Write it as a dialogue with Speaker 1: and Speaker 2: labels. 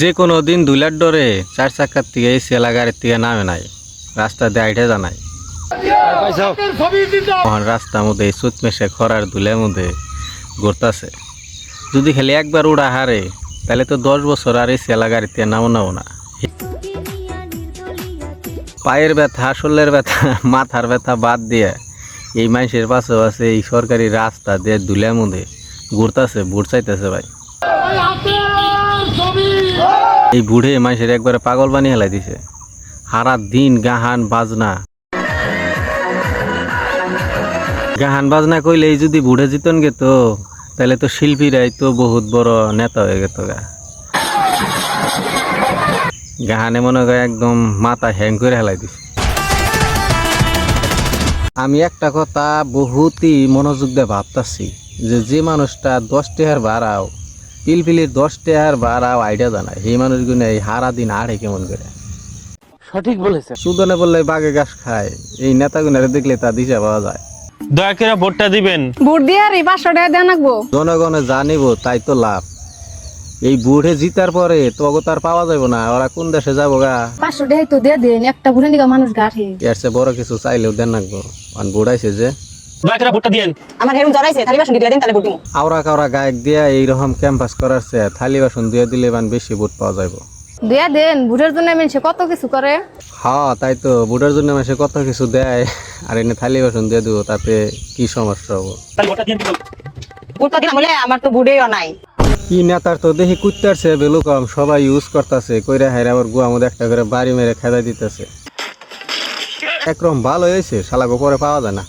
Speaker 1: যে কোনো দিন দুলার ডরে চার চাকার থেকে এই সেলা গাড়ির থেকে নামে নাই। রাস্তা দিয়ে আইটে জানাই রাস্তার মধ্যে এই সুত মেশে খরার দুলের মধ্যে ঘুরতাছে। যদি খালি একবার উড়া হারে, তাহলে তো দশ বছর আর এই সেলা থেকে নামো নামো না। পায়ের ব্যথা শোলের ব্যথা, মাথার ব্যথা বাদ দিয়ে এই মানুষের পাশে পাশে এই সরকারি রাস্তা দিয়ে দুলের মধ্যে ঘুরতাছে বুট চাইতেছে ভাই। এই বুড়ে মানুষের একবারে পাগল বানিয়ে হেলাই দিছে। সারা দিন গাহান বাজনা। গাহান বাজনা কইলে এই যদি বুড়ে জিতন গেত তাহলে তো শিল্পীরাই তো বহুত বড় নেতা হয়ে গেত গা। গাহানে মনে করে একদম মাথা হ্যাং করে হেলাই দিছে। আমি একটা কথা বহুতই মনোযোগ দিয়ে ভাবতাছি। যে যে মানুষটা দশ টেহার বাড়াও পিলপিলির দশ টেহার বাড়াও আইডিয়া জানায় সেই মানুষগুলো এই হারা দিন আড়ে কেমন করে?
Speaker 2: সঠিক বলেছেন।
Speaker 1: সুদনে বললে বাঘে ঘাস খায়। এই নেতাগুনারে দেখলে তা দিশা পাওয়া যায়।
Speaker 2: দয়া করে ভোটটা দিবেন।
Speaker 3: ভোট দিয়ে আর পাঁচশো টাকা দেন রাখব
Speaker 1: জনগণে জানিব তাই তো লাভ। এই বুড়ে জিতার পরে তগো তার পাওয়া যাবে না। ওরা কোন দেশে যাব গা?
Speaker 3: পাঁচশো টাকা তো দিয়ে দেন একটা দিকে মানুষ গাঠে
Speaker 1: এর চেয়ে বড় কিছু চাইলেও দেন রাখব আর বুড়াইছে যে
Speaker 2: দয়া করে ভোটটা দিয়েন
Speaker 4: আমার হেরুম জড়াইছে থালি বাসন দিয়ে দিন তাহলে ভোট দিমু
Speaker 1: আওরা কাওরা গায়ক দিয়া এইরকম ক্যাম্পাস করার চেয়ে থালি বাসন দিয়ে দিলে বেশি ভোট পাওয়া যাবে
Speaker 3: দিয়ে দেন ভোটের জন্য মানুষে কত কিছু করে?
Speaker 1: হ্যাঁ তাই তো বুড়ার জন্য মাসে কত কিছু দেয় আর এনে থালি বাসন দিয়ে দেবো তাতে কি সমস্যা হব?
Speaker 2: তাহলে ভোটটা দিন
Speaker 4: ভোটটা দিলাম বলে আমার তো বুড়েও নাই।
Speaker 1: কি নেতার তো দেখি কুত্তারছে বেলু কম সবাই ইউজ করতেছে কইরা হাইরা আবার গুয়া মধ্যে একটা করে বাড়ি মেরে খেদা দিতেছে। একরকম ভালো হয়েছে শালাগো পরে পাওয়া যায় না।